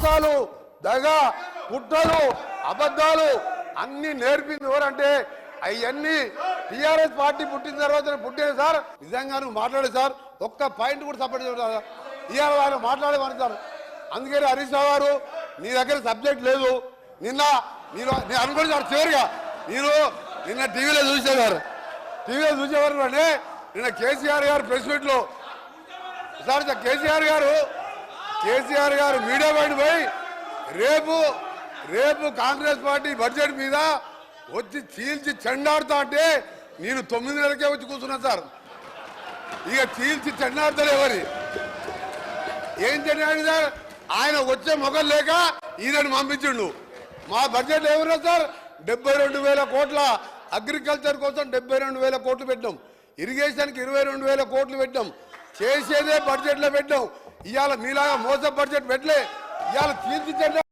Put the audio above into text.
మోసాలు దగ కుట్రలు అబద్ధాలు అన్ని నేర్పింది ఎవరంటే అవన్నీ టిఆర్ఎస్ పార్టీ పుట్టిన తర్వాత పుట్టింది సార్. నిజంగా నువ్వు మాట్లాడే సార్. ఒక్క పాయింట్ కూడా సపోర్ట్ చేయడం ఇవాళ ఆయన మాట్లాడేమని సార్. అందుకని హరీష్ రావు గారు నీ దగ్గర సబ్జెక్ట్ లేదు. నిన్న మీరు నేను అనుకోండి సార్ చివరిగా. మీరు నిన్న టీవీలో చూసేవారు. టీవీలో చూసేవారు అంటే నిన్న కేసీఆర్ గారు ప్రెస్ మీట్లో సార్ సార్ కేసీఆర్ గారు కేసీఆర్ గారు మీడియా బయట పోయి రేపు రేపు కాంగ్రెస్ పార్టీ బడ్జెట్ మీద వచ్చి చీల్చి చెండాడుతా అంటే నేను తొమ్మిది నెలలకే వచ్చి కూర్చున్నా సార్. ఇక చీల్చి చెండాడుతారు ఎవరి? ఏం చెండాడు సార్? ఆయన వచ్చే మొగలు లేక ఈయనని పంపించిండు. మా బడ్జెట్ ఎవరు సార్? డెబ్బై రెండు వేల కోట్ల అగ్రికల్చర్ కోసం డెబ్బై రెండు వేల కోట్లు పెట్టాం. ఇరిగేషన్కి ఇరవై రెండు వేల కోట్లు పెట్టాం. చేసేదే బడ్జెట్లో పెట్టాం. ఇవాళ మీలాగా మోస బడ్జెట్ పెట్టలే. ఇవాళ తీర్చి